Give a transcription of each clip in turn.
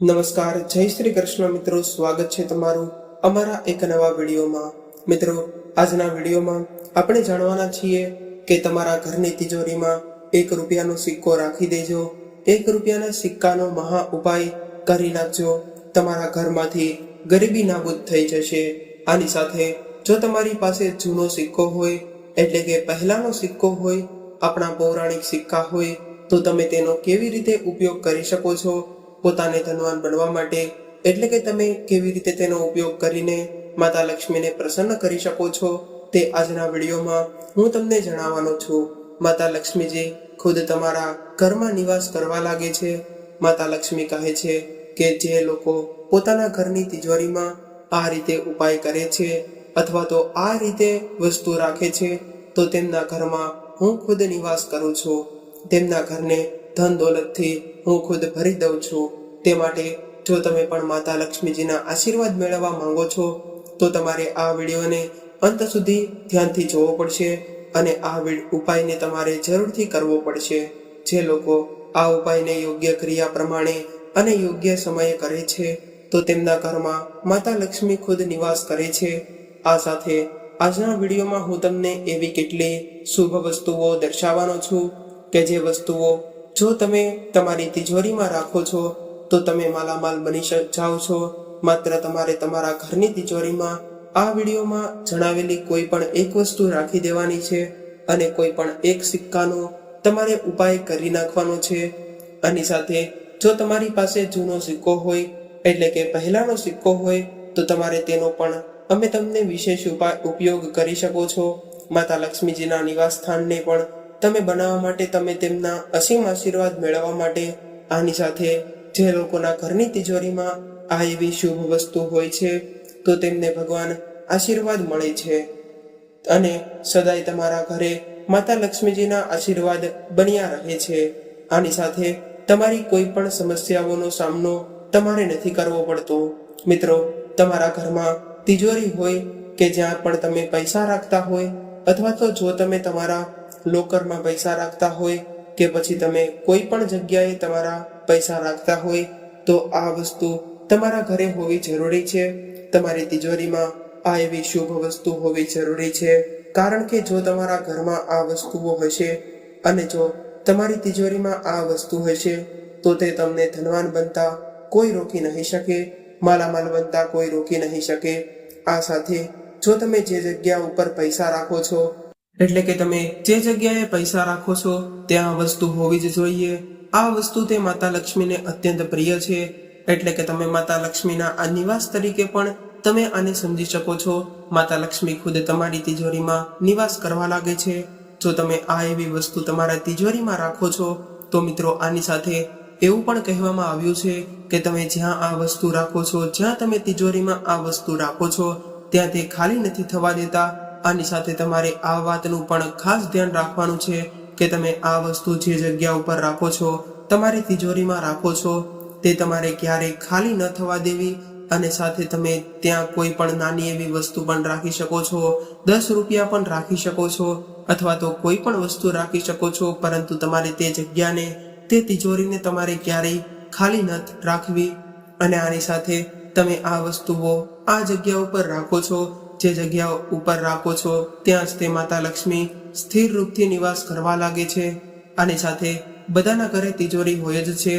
નમસ્કાર, જય શ્રી કૃષ્ણ મિત્રો, સ્વાગત છે તમારું અમારા એક નવા વિડીયોમાં. મિત્રો, આજના વિડીયોમાં આપણે જાણવાના છીએ કે તમારા ઘરની તિજોરીમાં એક રૂપિયાનો સિક્કો રાખી દેજો. એક રૂપિયાના સિક્કાનો મહા ઉપાય કરી નાખજો. તમારા ઘરમાંથી ગરીબી નાબૂદ થઈ જશે. આની સાથે જો તમારી પાસે જૂનો સિક્કો હોય, એટલે કે પહેલાનો સિક્કો હોય, આપણા પૌરાણિક સિક્કા હોય, તો તમે તેનો કેવી રીતે ઉપયોગ કરી શકો છો? પોતાને ધનવાન બનવા માટે. એટલે કે તમે કેવી રીતે તેનો ઉપયોગ કરીને માતા લક્ષ્મીને પ્રસન્ન કરી શકો છો તે આજના વિડીયોમાં હું તમને જણાવવાનો છું. માતા લક્ષ્મીજી ખુદ તમારા ઘરમાં નિવાસ કરવા લાગે છે. માતા લક્ષ્મી કહે છે કે જે લોકો પોતાના ઘરની તિજોરીમાં આ રીતે ઉપાય કરે છે અથવા તો આ રીતે વસ્તુ રાખે છે, તો તેમના ઘરમાં હું ખુદ નિવાસ કરું છું. તેમના ઘરને ધન દોલતથી હું ખુદ ભરી દઉં છું. તે માટે જો તમે પણ માતા લક્ષ્મીજીના આશીર્વાદ મેળવવા માંગો છો, તો તમારે આ વિડીયોને અંત સુધી ધ્યાનથી જોવો પડશે અને આ ઉપાયને તમારે જરૂરથી કરવો પડશે. જે લોકો આ ઉપાયને યોગ્ય ક્રિયા પ્રમાણે અને યોગ્ય સમયે કરે છે, તો તેમના ઘરમાં માતા લક્ષ્મી ખુદ નિવાસ કરે છે. આ સાથે આજના વિડીયોમાં હું તમને એવી કેટલી શુભ વસ્તુઓ દર્શાવવાનો છું કે જે વસ્તુઓ જો તમે તમારી તિજોરીમાં રાખો છો, તો તમે માલામાલ બની જાઓ છો. માત્ર તમારે તમારા ઘરની તિજોરીમાં આ વિડીયોમાં જણાવેલી કોઈ પણ એક વસ્તુ રાખી દેવાની છે અને કોઈ પણ એક સિક્કાનો તમારે ઉપાય કરી નાખવાનો છે. આની સાથે જો તમારી પાસે જૂનો સિક્કો હોય, એટલે કે પહેલાનો સિક્કો હોય, તો તમારે તેનો પણ અમે તમને વિશેષ ઉપાય, ઉપયોગ કરી શકો છો. માતા લક્ષ્મીજીના નિવાસ સ્થાનને પણ તમે બનાવવા માટે તમે તેમના અસીમ આશીર્વાદ મેળવવા માટે આની સાથે જે લોકોના ઘરની તિજોરીમાં આ એવી શુભ વસ્તુ હોય છે, તો તેમને ભગવાન આશીર્વાદ મળે છે. અને સદાય તમારા ઘરે માતા લક્ષ્મીજીના આશીર્વાદ બન્યા રહે છે. આની સાથે તમારી કોઈ પણ સમસ્યાઓનો સામનો તમારે નથી કરવો પડતો. મિત્રો, તમારા ઘરમાં તિજોરી હોય કે જ્યાં પણ તમે પૈસા રાખતા હોય, અથવા તો જો તમે તમારા લોકરમાં પૈસા રાખતા હોય કે પછી તમે કોઈ પણ જગ્યાએ તમારા પૈસા રાખતા હોય, તો આ વસ્તુ તમારા ઘરે હોવી જરૂરી છે. તમારી તિજોરીમાં આ એવી શુભ વસ્તુ હોવી જરૂરી છે. કારણ કે જો તમારા ઘરમાં આ વસ્તુઓ હશે અને જો તમારી તિજોરીમાં આ વસ્તુ હશે, તો તે તમને ધનવાન બનતા કોઈ રોકી નહીં શકે, માલામાલ બનતા કોઈ રોકી નહીં શકે. આ સાથે જો તમે જે જગ્યા ઉપર પૈસા રાખો છો એટલે કે તમે જે જગ્યાએ પૈસા રાખો છો, ત્યાં વસ્તુ હોવી જ જોઈએ. આ વસ્તુ તે માતા લક્ષ્મીને અત્યંત પ્રિય છે. એટલે કે તમે માતા લક્ષ્મીના આ નિવાસ તરીકે પણ તમે આને સમજી શકો છો. માતા લક્ષ્મી ખુદ તમારી તિજોરીમાં નિવાસ કરવા લાગે છે. જો તમે આ એવી વસ્તુ તમારા તિજોરીમાં રાખો છો, તો મિત્રો આની સાથે એવું પણ કહેવામાં આવ્યું છે કે તમે જ્યાં આ વસ્તુ રાખો છો, જ્યાં તમે તિજોરીમાં આ વસ્તુ રાખો છો, ત્યાં તે ખાલી નથી થવા દેતા. આની સાથે તમારે આ વાતનું પણ ખાસ ધ્યાન રાખવાનું છે કે તમે આ વસ્તુ જે જગ્યા ઉપર રાખો છો, તમારી તિજોરીમાં રાખો છો, તે તમારે ક્યારેય ખાલી ન થવા દેવી અને સાથે તમે ત્યાં કોઈ પણ નાની એવી વસ્તુ પણ રાખી શકો છો, દસ રૂપિયા પણ રાખી શકો છો અથવા તો કોઈ પણ વસ્તુ રાખી શકો છો, પરંતુ તમારે તે જગ્યાને, તે તિજોરીને તમારે ક્યારેય ખાલી ન રાખવી અને આની સાથે તમે આ વસ્તુઓ આ જગ્યા ઉપર રાખો છો જે જગ્યા ઉપર રાખો છો, ત્યાં જ તે માતા લક્ષ્મી સ્થિર રૂપથી નિવાસ કરવા લાગે છે આની સાથે બધાના ઘરે તિજોરી હોય જ છે,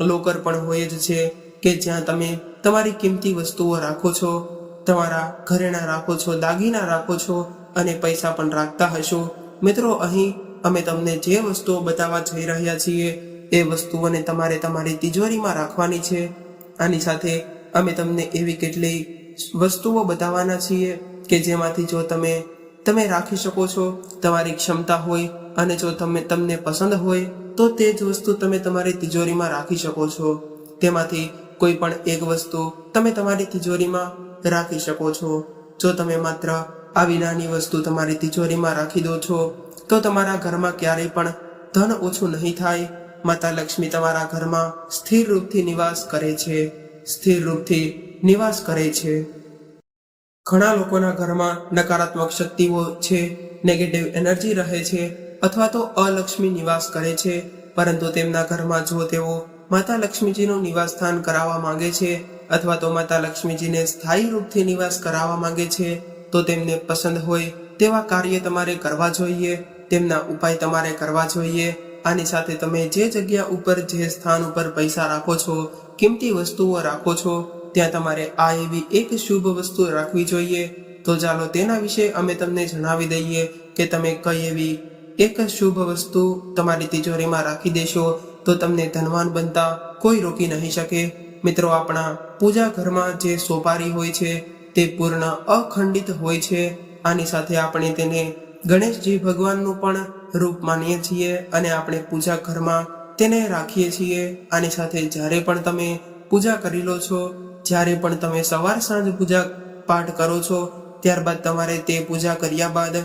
લોકર પણ હોય જ છે કે જ્યાં તમે તમારી કિંમતી વસ્તુઓ રાખો છો, તમારા ઘરેણા રાખો છો, દાગીના રાખો છો અને પૈસા પણ રાખતા હશો. મિત્રો, અહીં અમે તમને જે વસ્તુઓ બતાવવા જઈ રહ્યા છીએ, એ વસ્તુઓને તમારે તમારી તિજોરીમાં રાખવાની છે. આની સાથે અમે તમને એવી કેટલી વસ્તુઓ બતાવવાના છીએ કે જેમાંથી જો તમે તમે રાખી શકો છો, તમારી ક્ષમતા હોય અને જો તમે, તમને પસંદ હોય, તો તે જ વસ્તુ તમે તમારી તિજોરીમાં રાખી શકો છો. તેમાંથી કોઈ પણ એક વસ્તુ તમે તમારી તિજોરીમાં રાખી શકો છો. જો તમે માત્ર આવી નાની વસ્તુ તમારી તિજોરીમાં રાખી દો છો, તો તમારા ઘરમાં ક્યારેય પણ ધન ઓછું નહીં થાય. માતા લક્ષ્મી તમારા ઘરમાં સ્થિર રૂપથી નિવાસ કરે છે. સ્થિર રૂપથી નિવાસ કરે છે. ઘણા લોકોના ઘરમાં નકારાત્મક શક્તિઓ છે નેગેટિવ એનર્જી રહે છે અથવા તો અલક્ષ્મી નિવાસ કરે છે, પરંતુ તેમના ઘરમાં જો તેઓ માતા લક્ષ્મીજીનું નિવાસ સ્થાન કરાવવા માંગે છે અથવા તો માતા લક્ષ્મીજીને સ્થાયી રૂપથી નિવાસ કરાવવા માંગે છે, તો તેમને પસંદ હોય તેવા કાર્ય તમારે કરવા જોઈએ, તેમના ઉપાય તમારે કરવા જોઈએ આની સાથે તમે જે જગ્યા ઉપર, જે સ્થાન ઉપર પૈસા રાખો છો, કિંમતી વસ્તુઓ રાખો છો, ત્યાં તમારે આ એવી એક શુભ વસ્તુ રાખવી જોઈએ. તો ચાલો તેના વિશે અમે તમને જણાવી દઈએ કે તમે કઈ એવી એક શુભ વસ્તુ તમારી તિજોરીમાં રાખી દેશો, તો તમને ધનવાન બનતા કોઈ રોકી નહીં શકે. મિત્રો, આપણા પૂજા ઘરમાં જે સોપારી હોય છે, તે પૂર્ણ અખંડિત હોય છે. આની સાથે આપણે તેને ગણેશજી ભગવાનનું પણ રૂપ માનીએ છીએ અને આપણે પૂજા ઘરમાં તેને રાખીએ છીએ. આની સાથે જ્યારે પણ તમે પૂજા કરી લો છો, જ્યારે પણ તમે સવાર સાંજ પૂજા પાઠ કરો છો, ત્યારબાદ તમારે તે પૂજા કર્યા બાદ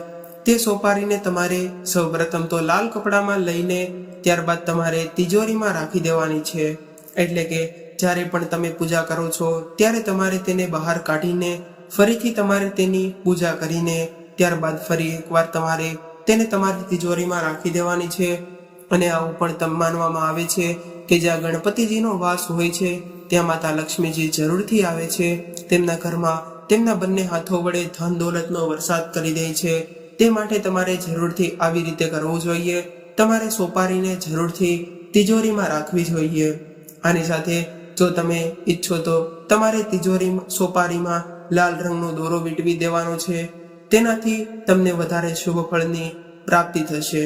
તે સોપારીને તમારે સૌપ્રથમ તો લાલ કપડામાં લઈને ત્યારબાદ તમારે તિજોરીમાં રાખી દેવાની છે. એટલે કે જ્યારે પણ તમે પૂજા કરો છો, ત્યારે તમારે તેને બહાર કાઢીને ફરીથી તમારે તેની પૂજા કરીને ત્યારબાદ ફરી એકવાર તમારે તેને તમારી તિજોરીમાં રાખી દેવાની છે અને આવું પણ તમ માનવામાં આવે છે કે જ્યાં ગણપતિજીનો વાસ હોય છે, ત્યાં માતા લક્ષ્મીજી જરૂરથી આવે છે. તેમના ઘરમાં તેમના બંને હાથો વડે ધન દોલતનો વરસાદ કરી દે છે. તે માટે તમારે જરૂરથી આવી રીતે કરવું જોઈએ. તમારે સોપારીને જરૂરથી તિજોરીમાં રાખવી જોઈએ. આની સાથે જો તમે ઈચ્છો તો તમારે તિજોરી સોપારીમાં લાલ રંગનો દોરો વીટવી દેવાનો છે. તેનાથી તમને વધારે શુભ ફળની પ્રાપ્તિ થશે.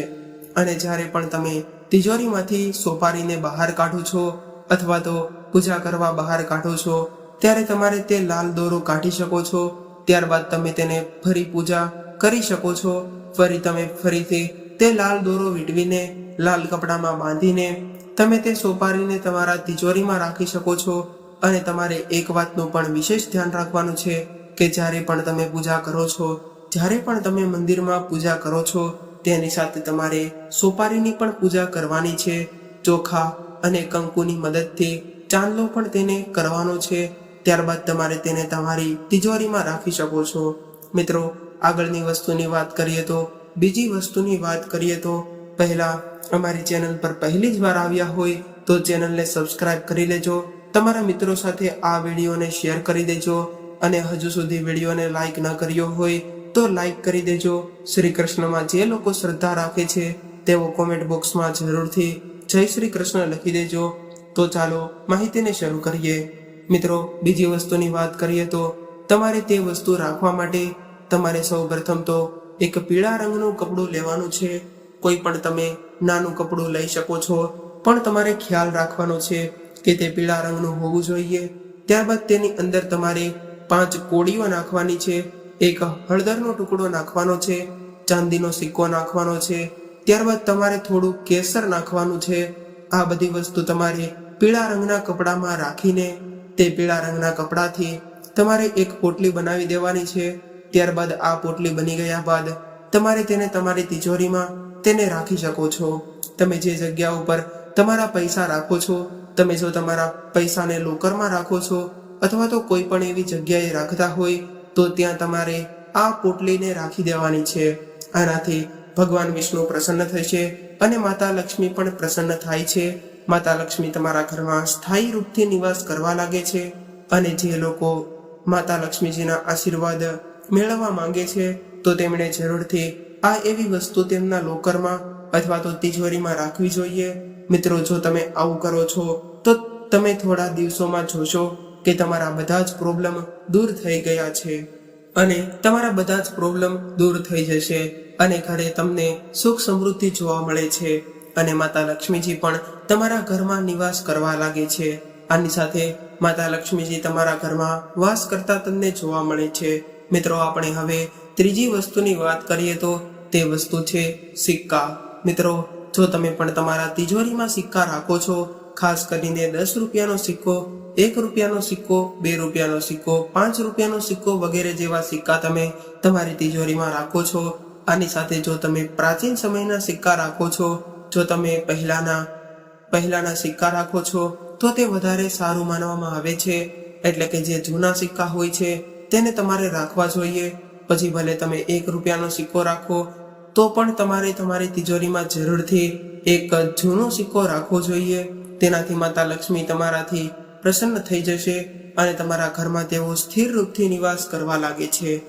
અને જ્યારે પણ તમે તિજોરીમાંથી સોપારીને બહાર કાઢો છો અથવા તો પૂજા કરવા બહાર કાઢો છો, ત્યારે તમારે તે લાલ દોરો કાઢી શકો છો. ત્યારબાદ તમે તેને ફરી પૂજા કરી શકો છો. ફરી તમે ફરીથી તે લાલ દોરો વીટવીને, લાલ કપડામાં બાંધીને, તમે તે સોપારીને તમારા તિજોરીમાં રાખી શકો છો. અને તમારે એક વાતનું પણ વિશેષ ધ્યાન રાખવાનું છે કે જ્યારે પણ તમે પૂજા કરો છો જ્યારે પણ તમે મંદિરમાં પૂજા કરો છો, તેની સાથે તમારે સોપારીની પણ પૂજા કરવાની છે, ચોખા અને કંકુની મદદથી ચાંદલો પણ તેને કરવાનો છે. ત્યારબાદ તમારે તેને તમારી તિજોરીમાં રાખી શકો છો. મિત્રો, આગળની વસ્તુની વાત કરીએ તો, બીજી વસ્તુની વાત કરીએ તો, પહેલા અમારી ચેનલ પર પહેલી જ વાર આવ્યા હોય, તો ચેનલને સબસ્ક્રાઇબ કરી લેજો. તમારા મિત્રો સાથે આ વિડીયોને શેર કરી દેજો અને હજુ સુધી વિડીયોને લાઈક ન કર્યો હોય તો લાઈક કરી દેજો. શ્રી કૃષ્ણમાં જે લોકો શ્રદ્ધા રાખે છે, તેઓ કોમેન્ટ બોક્સમાં જરૂરથી જય શ્રી કૃષ્ણ લખી દેજો. તો ચાલો માહિતીને શરૂ કરીએ. મિત્રો, બીજી વસ્તુની વાત કરીએ તો તમારે તે વસ્તુ રાખવા માટે તમારે સૌ પ્રથમ તો એક પીળા રંગનું કપડું લેવાનું છે. કોઈ પણ તમે નાનું કપડું લઈ શકો છો. પણ તમારે ખ્યાલ રાખવાનો છે કે તે પીળા રંગનું હોવું જોઈએ. ત્યારબાદ તેની અંદર તમારે પાંચ કોળીઓ નાખવાની છે. એક હળદરનો ટુકડો નાખવાનો છે, ચાંદીનો સિક્કો નાખવાનો છે, ત્યારબાદ તમારે થોડું કેસર નાખવાનું છે. આ બધી વસ્તુ તમારે પીળા રંગના કપડામાં રાખીને, તે પીળા રંગના કપડાથી તમારે એક પોટલી બનાવી દેવાની છે. ત્યારબાદ આ પોટલી બની ગયા બાદ તમારે તેને તમારી તિજોરીમાં તેને રાખી શકો છો. તમે જે જગ્યા ઉપર તમારા પૈસા રાખો છો, તમે જો તમારા પૈસાને લોકરમાં રાખો છો, અથવા તો કોઈ પણ એવી જગ્યાએ રાખતા હોય તો ત્યાં તમારે આ પોટલીને રાખી દેવાની છે. આનાથી ભગવાન વિષ્ણુ પ્રસન્ન થશે અને માતા લક્ષ્મી પણ પ્રસન્ન થાય છે. માતા લક્ષ્મી તમારા ઘરમાં સ્થાયી રૂપથી નિવાસ કરવા લાગે છે અને જે લોકો માતા લક્ષ્મીજીના આશીર્વાદ મેળવવા માંગે છે, તો તેમણે જરૂરથી આ એવી વસ્તુ તેમના લોકરમાં અથવા તો તિજોરીમાં રાખવી જોઈએ. મિત્રો, જો તમે આવું કરો છો, તો તમે થોડા દિવસોમાં જોશો કે તમારા બધા જ પ્રોબ્લેમ દૂર થઈ ગયા છે અને તમારા બધા જ પ્રોબ્લેમ દૂર થઈ જશે અને ઘરે તમને સુખ સમૃદ્ધિ જોવા મળે છે અને માતા લક્ષ્મીજી પણ તમારા ઘરમાં નિવાસ કરવા લાગે છે. આની સાથે માતા લક્ષ્મીજી તમારા ઘરમાં વાસ કરતા તમને જોવા મળે છે. મિત્રો, આપણે હવે ત્રીજી વસ્તુની વાત કરીએ તો તે વસ્તુ છે સિક્કા. મિત્રો, જો તમે પણ તમારા તિજોરીમાં સિક્કા રાખો છો, ખાસ કરીને દસ રૂપિયાનો સિક્કો એક રૂપિયાનો સિક્કો, બે રૂપિયાનો સિક્કો, પાંચ રૂપિયાનો સિક્કો વગેરે જેવા સિક્કા તમે તમારી તિજોરીમાં રાખો છો. આની સાથે જો તમે પ્રાચીન સમયના સિક્કા રાખો છો, જો તમે પહેલાના પહેલાના સિક્કા રાખો છો, તો તે વધારે સારું માનવામાં આવે છે. એટલે કે જે જૂના સિક્કા હોય છે, તેને તમારે રાખવા જોઈએ. પછી ભલે તમે એક રૂપિયાનો સિક્કો રાખો, તો પણ તમારે તમારી તિજોરીમાં જરૂરથી એક જૂનો સિક્કો રાખવો જોઈએ. તેનાથી માતા લક્ષ્મી તમારાથી પ્રસન્ન થઈ જશે અને તમારા ઘરમાં તેઓ સ્થિર રૂપથી નિવાસ કરવા લાગે છે.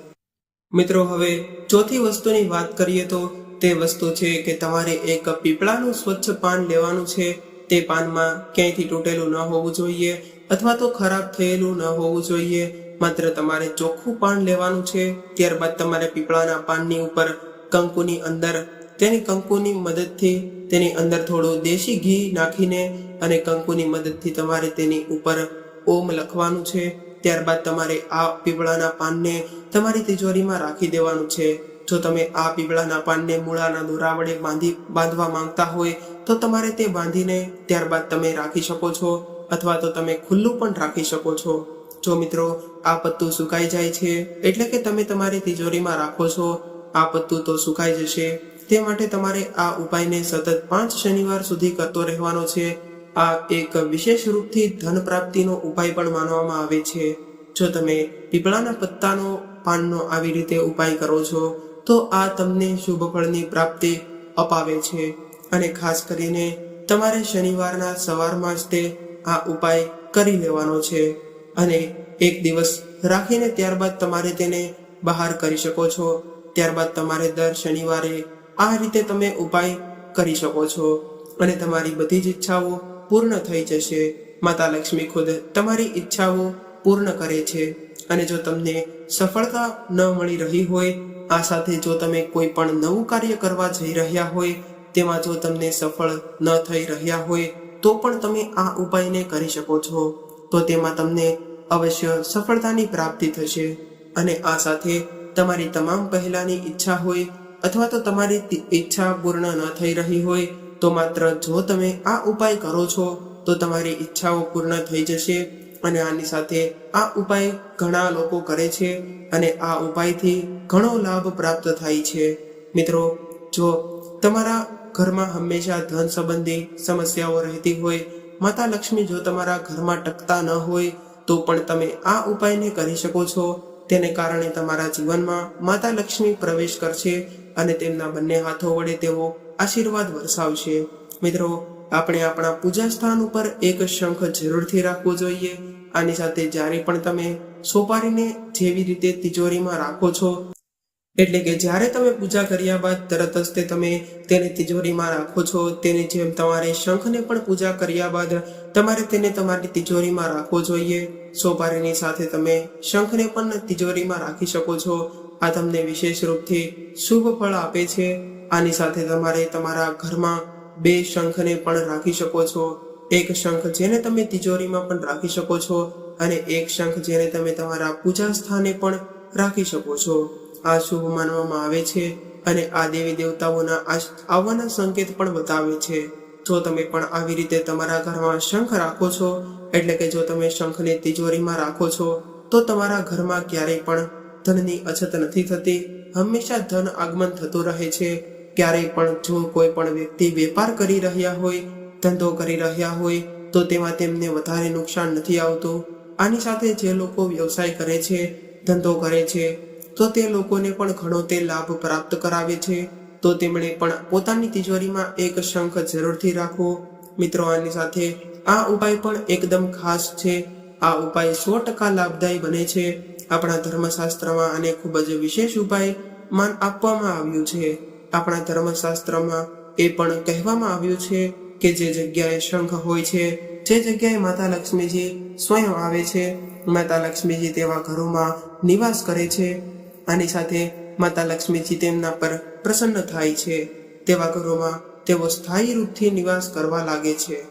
મિત્રો, હવે ચોથી વસ્તુની વાત કરીએ તો તે વસ્તુ છે કે તમારે એક પીપળાનું સ્વચ્છ પાન લેવાનું છે. તે પાનમાં ક્યાંયથી તૂટેલું ન હોવું જોઈએ અથવા તો ખરાબ થયેલું ન હોવું જોઈએ. માત્ર તમારે ચોખ્ખું પાન લેવાનું છે. ત્યારબાદ તમારે પીપળાના પાનની ઉપર કંકુની અંદર તેની કંકુની મદદથી તેની અંદર થોડું દેશી ઘી નાખીને અને કંકુની મદદથી તમારે તેની ઉપર ઓમ લખવાનું છે. ત્યારબાદ તમારે આ પીપળાના પાનને તમારી તિજોરીમાં રાખી દેવાનું છે. જો તમે આ પીપળાના પાનને મૂળાના દોરા વડે બાંધી, બાંધવા માંગતા હોય, તો તમારે તે બાંધીને ત્યારબાદ તમે રાખી શકો છો, અથવા તો તમે ખુલ્લું પણ રાખી શકો છો. જો મિત્રો, આ પત્તું સુકાઈ જાય છે, એટલે કે તમે તમારી તિજોરીમાં રાખો છો, આ પત્તું તો સુકાઈ જશે. તે માટે તમારે આ ઉપાયને સતત પાંચ શનિવાર સુધી કરતો રહેવાનો છે. આ એક વિશેષ રૂપથી ધન પ્રાપ્તિનો ઉપાય પણ માનવામાં આવે છે. જો તમે પીપળાના પત્તાનો, પાનનો આવી રીતે ઉપાય કરો છો, તો આ તમને શુભ ફળની પ્રાપ્તિ અપાવે છે. અને ખાસ કરીને તમારે શનિવારના સવારમાં જ તે આ ઉપાય કરી લેવાનો છે. અને એક દિવસ રાખીને ત્યારબાદ તમારે તેને બહાર કરી શકો છો. ત્યારબાદ તમારે દર શનિવારે આ રીતે તમે ઉપાય કરી શકો છો અને તમારી બધી જ ઈચ્છાઓ પૂર્ણ થઈ જશે. માતા લક્ષ્મી ખુદ તમારી ઈચ્છાઓ પૂર્ણ કરે છે અને જો તમને સફળતા ન મળી રહી હોય, આ સાથે જો તમે કોઈ પણ નવું કાર્ય કરવા જઈ રહ્યા હોય, તેમાં જો તમને સફળ ન થઈ રહ્યા હોય, તો પણ તમે આ ઉપાયને કરી શકો છો. તો તેમાં તમને અવશ્ય સફળતાની પ્રાપ્તિ થશે અને આ સાથે તમારી તમામ પહેલાની ઈચ્છા હોય અથવા તો તમારી ઈચ્છા પૂર્ણ ન થઈ રહી હોય, તો માત્ર જો તમે આ ઉપાય કરો છો, તો તમારી ઈચ્છાઓ પૂર્ણ થઈ જશે અને આની સાથે આ ઉપાય ઘણા લોકો કરે છે અને આ ઉપાયથી ઘણો લાભ પ્રાપ્ત થાય છે. મિત્રો, જો તમારા ઘરમાં હંમેશા ધન સંબંધી સમસ્યાઓ રહેતી હોય, માતા લક્ષ્મી જો તમારા ઘરમાં ટકતા ન હોય, તો પણ તમે આ ઉપાયને કરી શકો છો તેને કારણે તમારા જીવનમાં માતા લક્ષ્મી પ્રવેશ કરશે અને તેમના બંને હાથો વડે તેઓ આશીર્વાદ વરસાવશે. મિત્રો, આપણે આપણા પૂજા સ્થાન ઉપર એક શંખ જરૂરથી રાખવો જોઈએ. આની સાથે જ્યારે પણ તમે સોપારીને જેવી રીતે તિજોરીમાં રાખો છો એટલે કે જ્યારે તમે પૂજા કર્યા બાદ તરત જ તે તમે તેને તિજોરીમાં રાખો છો, તેની જેમ તમારે શંખને પણ પૂજા કર્યા બાદ તમારે તેને તમારી તિજોરીમાં રાખવો જોઈએ. સોપારીની સાથે તમે શંખને પણ તિજોરીમાં રાખી શકો છો. આ તમને વિશેષ રૂપથી શુભ ફળ આપે છે. આની સાથે તમારે તમારા ઘરમાં બે શંખને પણ રાખી શકો છો. એક શંખ જેને તમે તિજોરીમાં પણ રાખી શકો છો અને એક શંખ જેને તમે તમારા પૂજા સ્થાને પણ રાખી શકો છો. આ શુભ માનવામાં આવે છે અને આ દેવી દેવતાઓના આવવાના સંકેત પણ બતાવે છે. જો તમે પણ આવી રીતે તમારા ઘરમાં શંખ રાખો છો, એટલે કે જો તમે શંખને તિજોરીમાં રાખો છો, તો તમારા ઘરમાં ક્યારેય પણ ધનની અછત નથી થતી. હંમેશા ધન આગમન થતું રહે છે. ક્યારેય પણ જો કોઈ પણ વ્યક્તિ વેપાર કરી રહ્યા હોય, ધંધો કરી રહ્યા હોય, તો તેમાં તેમને વધારે નુકસાન નથી આવતું. આની સાથે જે લોકો વ્યવસાય કરે છે, ધંધો કરે છે તો તે લોકોને પણ ઘણો તે લાભ પ્રાપ્ત કરાવે છે. તો તેમણે પણ પોતાની તિજોરીમાં એક શંખ જરૂરથી રાખવો મિત્રો, આની સાથે આ ઉપાય પણ એકદમ ખાસ છે. આ ઉપાય સો ટકા લાભદાયી બને છે. આપણા ધર્મશાસ્ત્રમાં આને ખૂબ જ વિશેષ ઉપાય માન આપવામાં આવ્યું છે. આપણા ધર્મશાસ્ત્રમાં એ પણ કહેવામાં આવ્યું છે કે જે જગ્યાએ શંખ હોય છે, જે જગ્યાએ માતા લક્ષ્મીજી સ્વયં આવે છે, માતા લક્ષ્મીજી તેવા ઘરોમાં નિવાસ કરે છે આની સાથે માતા લક્ષ્મીજી તેમના પર પ્રસન્ન થાય છે. તેવા ઘરોમાં તેઓ સ્થાયી રૂપથી નિવાસ કરવા લાગે છે.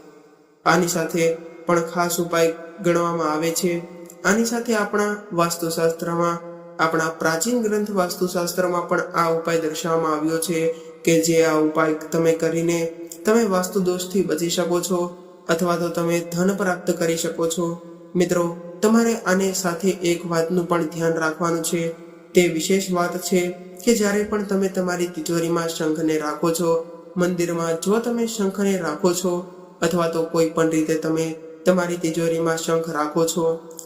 આની સાથે પણ ખાસ ઉપાય ગણવામાં આવે છે. આની સાથે આપણા વાસ્તુશાસ્ત્રમાં, આપણા પ્રાચીન ગ્રંથ વાસ્તુશાસ્ત્રમાં પણ આ ઉપાય દર્શાવવામાં આવ્યો છે કે જે આ ઉપાય તમે કરીને તમે વાસ્તુ દોષથી બચી શકો છો અથવા તો તમે ધન પ્રાપ્ત કરી શકો છો. મિત્રો, તમારે આને સાથે એક વાતનું પણ ધ્યાન રાખવાનું છે. તે વિશેષ વાત છે કે જ્યારે પણ તમે તમારી તિજોરીમાં શંખને રાખો છો, મંદિરમાં જો તમે શંખને રાખો છો, અથવા તો કોઈ પણ રીતે તમે તમારી તિજોરીમાં શંખ રાખો છો,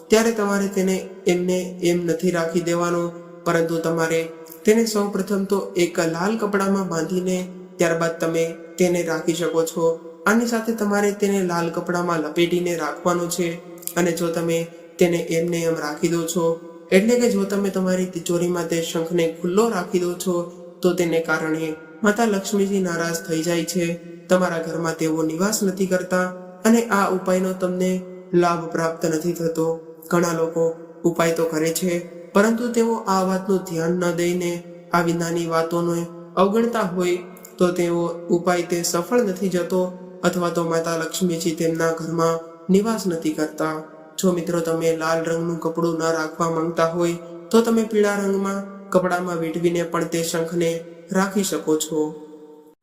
ત્યારે તમારે તેને એમને એમ નથી રાખી દેવાનો, પરંતુ તમારે તેને સૌપ્રથમ તો એક લાલ કપડામાં બાંધીને ત્યારબાદ તમે તેને રાખી શકો છો. આની સાથે તમારે તેને લાલ કપડામાં લપેટીને રાખવાનો છે, અને જો તમે તેને એમને એમ રાખી દો છો એટલે કે જો તમે તમારી તિજોરીમાં તે શંખને ખુલ્લો રાખી દો છો, તો તેને કારણે માતા લક્ષ્મીજી નારાજ થઈ જાય છે. તમારા ઘરમાં તેઓ નિવાસ નથી કરતા અને આ ઉપાયનો તમને લાભ પ્રાપ્ત નથી થતો. ઘણા લોકો ઉપાય તો કરે છે, પરંતુ તેઓ આ વાતનું ધ્યાન ન દઈને આવી નાની વાતોને અવગણતા હોય તો તેઓ ઉપાય તે સફળ નથી જતો અથવા તો માતા લક્ષ્મીજી તેમના ઘરમાં નિવાસ નથી કરતા. જો મિત્રો તમે લાલ રંગનું કપડું ન રાખવા માંગતા હોય, તો તમે પીળા રંગમાં કપડામાં વીંટવીને પણ તે શંખને રાખી શકો છો.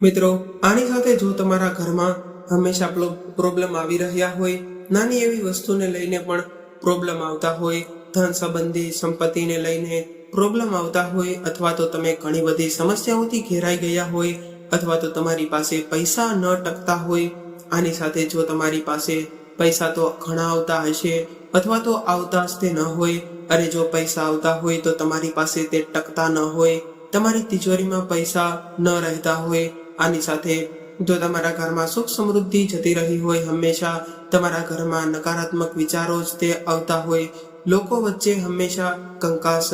મિત્રો, આની સાથે જો તમારા ઘરમાં હંમેશા પ્રોબ્લેમ આવી રહ્યા હોય, નાની એવી વસ્તુને લઈને પણ પ્રોબ્લેમ આવતા હોય, ધન સંબંધી સંપત્તિને લઈને પ્રોબ્લેમ આવતા હોય, અથવા તો તમે ઘણી બધી સમસ્યાઓથી ઘેરાઈ ગયા હોય, અથવા તો તમારી પાસે પૈસા ન ટકતા હોય, આની સાથે જો તમારી પાસે પૈસા તો ઘણા આવતા હશે અથવા તો આવતા જ તે ન હોય. અને જો પૈસા આવતા હોય તો તમારી પાસે તે ટકતા ન હોય. તમારી તિજોરીમાં પૈસા ન રહેતા હોય. આની સાથે જો તમારા ઘરમાં સુખ સમૃદ્ધિ જતી રહી હોય હંમેશા, તમારા ઘરમાં નકારાત્મક વિચારો જ તે આવતા હોય. લોકો વચ્ચે હંમેશા કંકાસ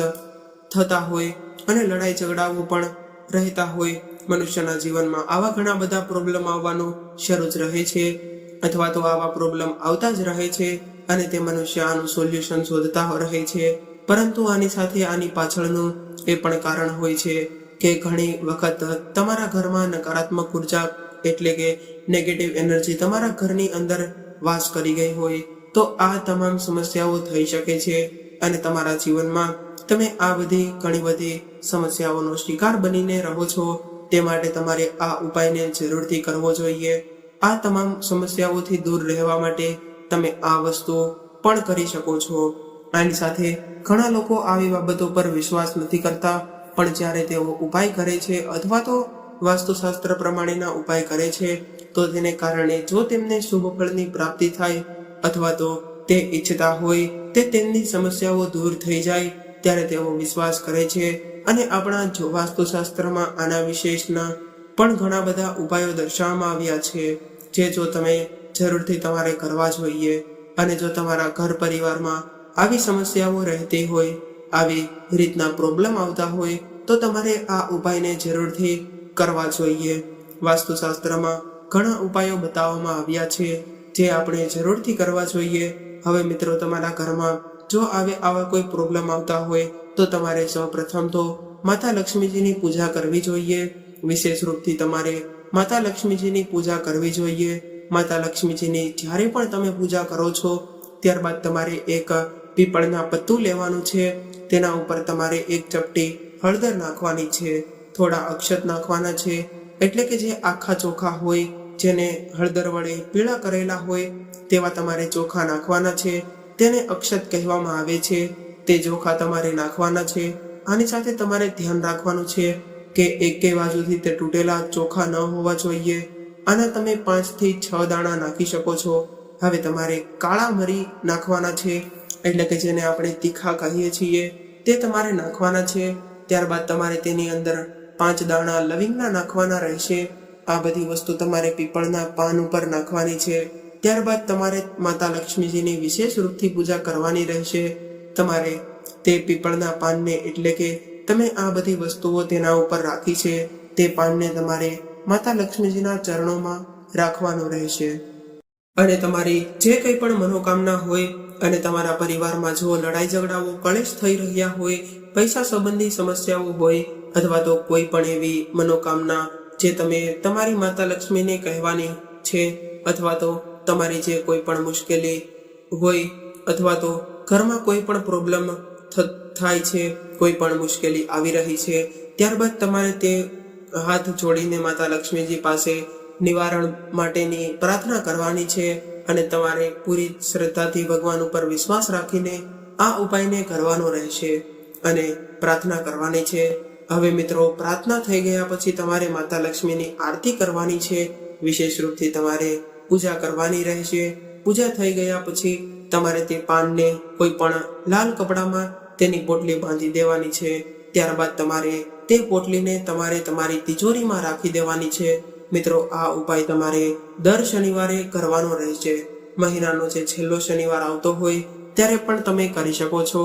થતા હોય અને લડાઈ ઝઘડાઓ પણ રહેતા હોય. મનુષ્યના જીવનમાં આવા ઘણા બધા પ્રોબ્લેમ આવવાનું શરૂ જ રહે છે. અથવા તો આવા પ્રોબ્લેમ આવતા જ રહે છે અને તે મનુષ્ય આનું સોલ્યુશન શોધતા રહે છે. પરંતુ આની સાથે આની પાછળનું એ પણ કારણ હોય છે કે ઘણી વખત તમારા ઘરમાં નકારાત્મક ઊર્જા એટલે કે નેગેટિવ એનર્જી તમારા ઘરની અંદર વાસ કરી ગઈ હોય તો આ તમામ સમસ્યાઓ થઈ શકે છે અને તમારા જીવનમાં તમે આ બધી ઘણી બધી સમસ્યાઓનો શિકાર બનીને રહો છો. તે માટે તમારે આ ઉપાયને જરૂરથી કરવો જોઈએ. આ તમામ સમસ્યાઓથી દૂર રહેવા માટે તમે આ વસ્તુ પણ કરી શકો છો. આની સાથે ઘણા લોકો આવી બાબતો પર વિશ્વાસ નથી કરતા, પણ જ્યારે તેઓ ઉપાય કરે છે અથવા તો વાસ્તુશાસ્ત્ર પ્રમાણેના ઉપાય કરે છે, તો તેને કારણે જો તેમને શુભ ફળની પ્રાપ્તિ થાય અથવા તો તે ઈચ્છતા હોય, તે તેમની સમસ્યાઓ દૂર થઈ જાય, ત્યારે તેઓ વિશ્વાસ કરે છે. અને આપણા જો વાસ્તુશાસ્ત્રમાં આના વિશેષના પણ ઘણા બધા ઉપાયો દર્શાવવામાં આવ્યા છે, જે જો તમે જરૂરથી તમારે કરવા જોઈએ અને જો તમારા ઘર પરિવારમાં આવી સમસ્યાઓ રહેતી હોય, આવી રીતના પ્રોબ્લેમ આવતા હોય, તો તમારે આ ઉપાયને જરૂરથી કરવા જોઈએ. વાસ્તુશાસ્ત્રમાં ઘણા ઉપાયો બતાવવામાં આવ્યા છે, જે આપણે જરૂરથી કરવા જોઈએ. હવે મિત્રો, તમારા ઘરમાં જો આવે આવા કોઈ પ્રોબ્લેમ આવતા હોય, તો તમારે સૌપ્રથમ તો માતા લક્ષ્મીજીની પૂજા કરવી જોઈએ. વિશેષ રૂપથી તમારે માતા લક્ષ્મીજીની પૂજા કરવી જોઈએ. માતા લક્ષ્મીજીની જ્યારે પણ તમે પૂજા કરો છો, ત્યારબાદ તમારે એક પીપળના પત્તું લેવાનું છે. તેના ઉપર તમારે એક ચપટી હળદર નાખવાની છે. થોડા અક્ષત નાખવાના છે. એટલે કે જે આખા ચોખા હોય, જેને હળદર વડે પીળા કરેલા હોય, તેવા તમારે ચોખા નાખવાના છે. તેને અક્ષત કહેવામાં આવે છે. તે ચોખા તમારે નાખવાના છે. આની સાથે તમારે ધ્યાન રાખવાનું છે. કે એકે બાજુથી તે તૂટેલા ચોખા ન હોવા જોઈએ આના તમે પાંચથી છ દાણા નાખી શકો છો. હવે તમારે કાળા મરી નાખવાના છે, એટલે કે જેને આપણે તીખા કહીએ છીએ, તે તમારે નાખવાના છે. ત્યારબાદ તમારે તેની અંદર પાંચ દાણા લવિંગના નાખવાના રહેશે. આ બધી વસ્તુ તમારે પીપળના પાન ઉપર નાખવાની છે. ત્યારબાદ તમારે માતા લક્ષ્મીજીની વિશેષ રૂપથી પૂજા કરવાની રહેશે. તમારે તે પીપળના પાનને એટલે કે તમે આ બધી વસ્તુઓ તેના ઉપર રાખી છે, તે પાનને તમારે માતા લક્ષ્મીજીના ચરણોમાં રાખવાનું રહેશે. અને તમારી જે કંઈ પણ મનોકામના હોય અને તમારા પરિવારમાં જો લડાઈ ઝઘડાઓ કલેશ થઈ રહ્યા હોય, પૈસા સંબંધી સમસ્યાઓ હોય, અથવા તો કોઈ પણ એવી મનોકામના જે તમે તમારી માતા લક્ષ્મીને કહેવાની છે, અથવા તો તમારી જે કોઈ પણ મુશ્કેલી હોય, અથવા તો ઘરમાં કોઈ પણ પ્રોબ્લેમ થાય છે કોઈ પણ મુશ્કેલી આવી રહી છે, ત્યારબાદ તમારે તે હાથ જોડીને માતા લક્ષ્મીજી પાસે નિવારણ માટેની પ્રાર્થના કરવાની છે અને તમારે પૂરી શ્રદ્ધાથી ભગવાન ઉપર વિશ્વાસ રાખીને આ ઉપાયને કરવાનો રહેશે અને પ્રાર્થના કરવાની છે. હવે મિત્રો, પ્રાર્થના થઈ ગયા પછી તમારે માતા લક્ષ્મીની આરતી કરવાની છે. વિશેષ રૂપથી તમારે પૂજા કરવાની રહેશે. પૂજા થઈ ગયા પછી તમારે તે પાનને કોઈ પણ લાલ કપડામાં તેની પોટલી બાંધી દેવાની છે. ત્યારબાદ તમારે તે પોટલીને તમારે તમારી તિજોરીમાં રાખી દેવાની છે. મિત્રો, આ ઉપાય તમારે દર શનિવારે કરવાનો રહેશે. મહિનાનો જે છેલ્લો શનિવાર આવતો હોય, ત્યારે પણ તમે કરી શકો છો.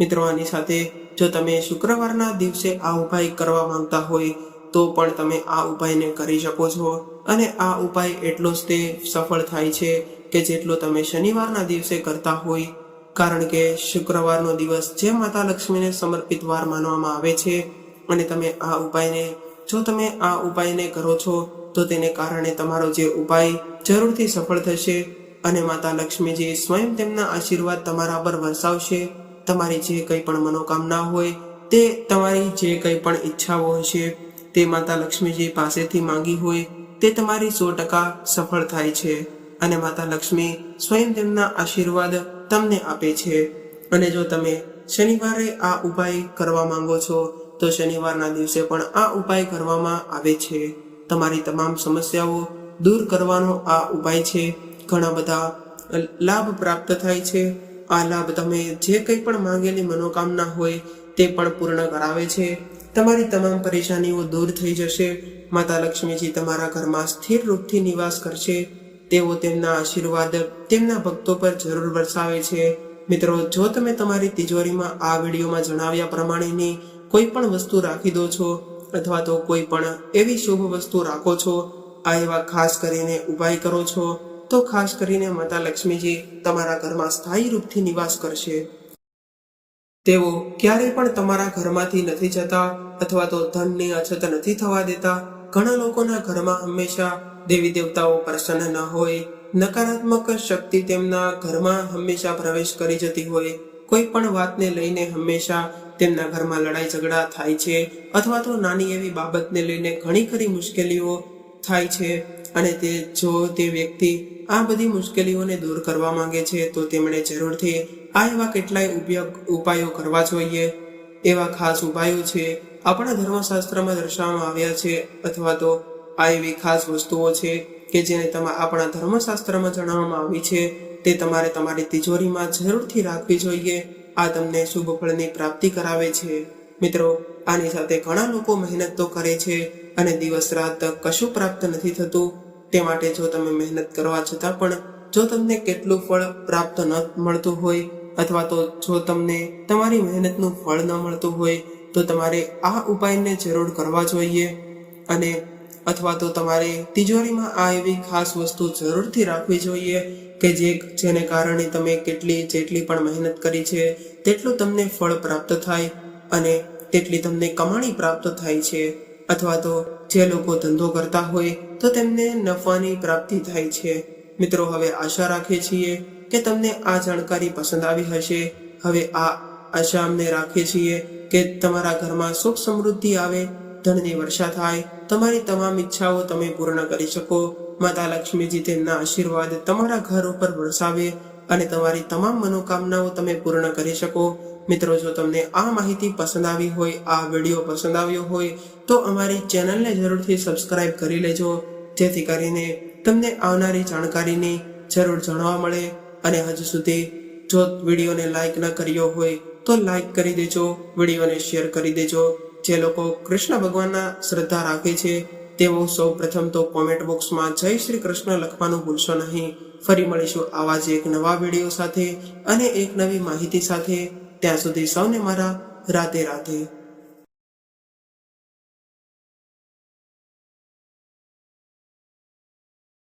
મિત્રો, આની સાથે જો તમે શુક્રવારના દિવસે આ ઉપાય કરવા માંગતા હોય, તો પણ તમે આ ઉપાયને કરી શકો છો. અને આ ઉપાય એટલો જ તે સફળ થાય છે કે જેટલો તમે શનિવારના દિવસે કરતા હોય કારણ કે શુક્રવારનો દિવસ જે માતા લક્ષ્મીને સમર્પિત વાર માનવામાં આવે છે અને તમે આ ઉપાયને, જો તમે આ ઉપાયને કરો છો, તો તેને કારણે તમારો જે ઉપાય જરૂરથી સફળ થશે અને માતા લક્ષ્મીજી સ્વયં તેમના આશીર્વાદ તમારા પર વરસાવશે. તમારી જે કંઈ પણ મનોકામના હોય, તે તમારી જે કંઈ પણ ઈચ્છાઓ હશે, તે માતા લક્ષ્મીજી પાસેથી માંગી હોય, તે તમારી સો ટકા સફળ થાય છે. અને માતા લક્ષ્મી સ્વયં તેમના આશીર્વાદ તમને આપે છે. અને જો તમે શનિવારે આ ઉપાય કરવા માંગો છો, તો શનિવારના દિવસે પણ આ ઉપાય કરવામાં આવે છે. તમારી તમામ સમસ્યાઓ દૂર કરવાનો આ ઉપાય છે. ઘણા બધા લાભ પ્રાપ્ત થાય છે. આ લાભ તમે જે કંઈ પણ માંગેલી મનોકામના હોય, તે પણ પૂર્ણ કરાવે છે. તમારી તમામ પરેશાનીઓ દૂર થઈ જશે. માતા લક્ષ્મીજી તમારા ઘરમાં સ્થિર રૂપથી નિવાસ કરશે. તેઓ તેમના આશીર્વાદ તેમના ભક્તો પર જરૂર વરસાવે છે. મિત્રો, જો તમે તમારી તિજોરીમાં આ વિડીયોમાં જણાવ્યા પ્રમાણેની કોઈ પણ વસ્તુ રાખી દો છો અથવા તો કોઈ પણ એવી શુભ વસ્તુ રાખો છો, આ એવા ખાસ કરીને ઉપાય કરો છો, તો ખાસ કરીને માતા લક્ષ્મીજી તમારા ઘરમાં સ્થાયી રૂપથી નિવાસ કરશે. તેઓ ક્યારેય પણ તમારા ઘરમાંથી નથી જતા અથવા તો ધનની અછત નથી થવા દેતા. ઘણા લોકોના ઘરમાં હંમેશા દેવી દેવતાઓ પ્રસન્ન ન હોય, નકારાત્મક શક્તિ તેમના ઘરમાં હંમેશા પ્રવેશ કરી જતી હોય. કોઈ પણ વાતને લઈને હંમેશા તેમના ઘરમાં લડાઈ ઝઘડા થાય છે અથવા તો નાની એવી બાબતને લઈને ઘણી ખરી મુશ્કેલીઓ થાય છે અને તે જો તે વ્યક્તિ આ બધી મુશ્કેલીઓને દૂર કરવા માંગે છે તો તેમણે જરૂરથી આ એવા કેટલાય ઉપયોગ ઉપાયો કરવા જોઈએ. એવા ખાસ ઉપાયો છે. આપણા ધર્મશાસ્ત્રમાં દર્શાવવામાં આવ્યા છે અથવા તો આ એવી ખાસ વસ્તુઓ છે કે જેને તમારા આપણા ધર્મશાસ્ત્રમાં જણાવવામાં આવી છે. તે તમારે તમારી તિજોરીમાં જરૂરથી રાખવી જોઈએ. આ તમને શુભ ફળની પ્રાપ્તિ કરાવે છે. મિત્રો, આની સાથે ઘણા લોકો મહેનત તો કરે છે અને દિવસ રાત કશું પ્રાપ્ત નથી થતું. તે માટે જો તમે મહેનત કરવા છતાં પણ જો તમને કેટલું ફળ પ્રાપ્ત ન મળતું હોય અથવા તો જો તમને તમારી મહેનતનું ફળ ન મળતું હોય તો તમારે આ ઉપાયને જરૂર કરવા જોઈએ. અને અથવા તો તમારે તિજોરીમાં આ એવી ખાસ વસ્તુ જરૂરથી રાખવી જોઈએ કે જે જેને કારણે તમે કેટલી જેટલી પણ મહેનત કરી છે, તેટલું તમને ફળ પ્રાપ્ત થાય અને તેટલી તમને કમાણી પ્રાપ્ત થાય છે. અથવા તો જે લોકો ધંધો કરતા હોય, તો તેમને નફાની પ્રાપ્તિ થાય છે. મિત્રો, હવે આશા રાખીએ છીએ કે તમને આ જાણકારી પસંદ આવી હશે. હવે આ આશા અમને રાખીએ છીએ કે તમારા ઘરમાં સુખ સમૃદ્ધિ આવે, ધનની વર્ષા થાય તમારી તમામ ઈચ્છાઓ તમે પૂર્ણ કરી શકો. માતા લક્ષ્મીજી તેમના આશીર્વાદ તમારા ઘર ઉપર વરસાવે અને તમારી તમામ મનોકામનાઓ તમે પૂર્ણ કરી શકો. મિત્રો, જો તમને આ માહિતી પસંદ આવી હોય, આ વીડિયો પસંદ આવ્યો હોય, તો અમારી ચેનલને જરૂરથી સબસ્ક્રાઇબ કરી લેજો. જેથી કરીને તમને આવનારી જાણકારીની જરૂર જાણવા મળે અને હજુ સુધી જો વિડીયોને લાઈક ન કર્યો હોય, તો લાઈક કરી દેજો, વિડીયોને શેર કરી દેજો. જે લોકો કૃષ્ણ ભગવાનના શ્રદ્ધા રાખે છે, તેઓ સૌ પ્રથમ તો કોમેન્ટ બોક્સમાં જય શ્રી કૃષ્ણ લખવાનું ભૂલશો નહીં. ફરી મળીશું આવા જ એક નવા વીડિયો સાથે અને એક નવી માહિતી સાથે. ત્યાં સુધી સૌને મારા રાધે રાધે.